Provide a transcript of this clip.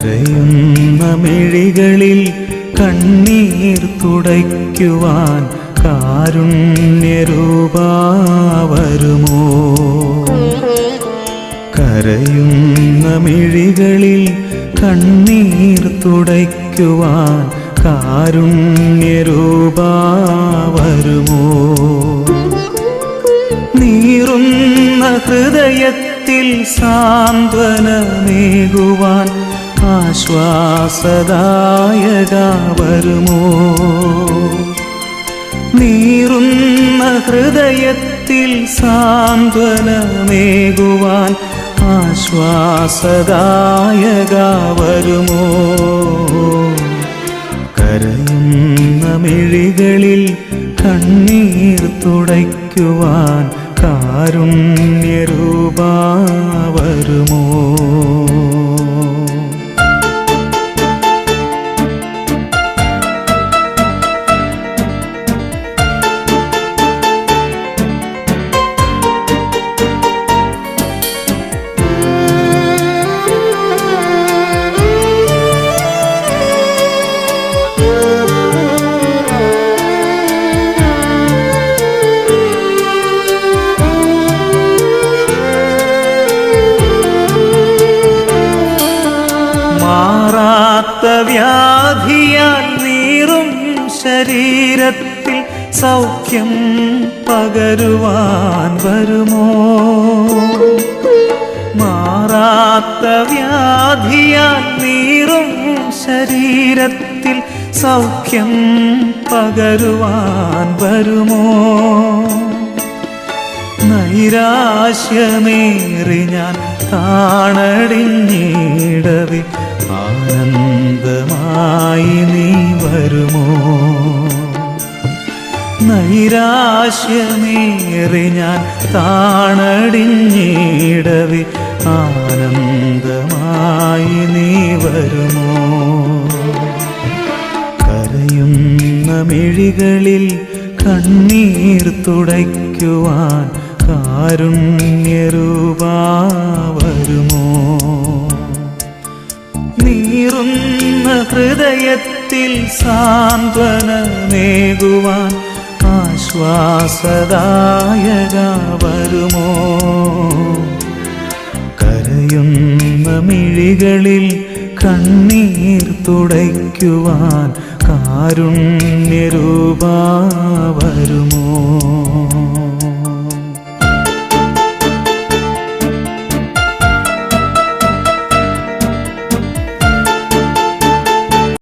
കരയുന്ന മിഴികളിൽ കണ്ണീർ തുടയ്ക്കുവാൻ കാരുണ്യരൂപാവരുമോ? കരയുന്ന മിഴികളിൽ കണ്ണീർ തുടയ്ക്കുവാൻ കാരുണ്യരൂപാവരുമോ? നീറുന്ന ഹൃദയത്തിൽ സാന്ത്വനമേകുവാൻ ആശ്വാസദായക വരുമോ നീറുന്ന ഹൃദയത്തിൽ സാന്ത്വനമേകുവാൻ ആശ്വാസദായക വരുമോ കരയുന്ന മിഴികളിൽ കണ്ണീർ തുടയ്ക്കുവാൻ കാരുണ്യരൂപാ വരുമോ മാറാത്ത വ്യാധിയാൽ നീറും ശരീരത്തിൽ സൗഖ്യം പകരുവാൻ വരുമോ? മാറാത്ത വ്യാധിയാൽ നീറും ശരീരത്തിൽ സൗഖ്യം പകരുവാൻ വരുമോ? നൈരാശ്യമേറി ഞാൻ താണടിഞ്ഞിടവേ ആനന്ദമായി നീ വരുമോ? നൈരാശ്യമേറി ഞാൻ താണടിഞ്ഞിടവി ആനന്ദമായി നീ വരുമോ? കരയുന്ന മിഴികളിൽ കണ്ണീർ തുടയ്ക്കുവാൻ കാരുണ്യരൂപ വരുമോ? ഹൃദയത്തിൽ സാന്ത്വനമേകുവാൻ ആശ്വാസദായക വരുമോ കരയുന്ന മിഴികളിൽ കണ്ണീർ തുടയ്ക്കുവാൻ കാരുണ്യരൂപാ വരുമോ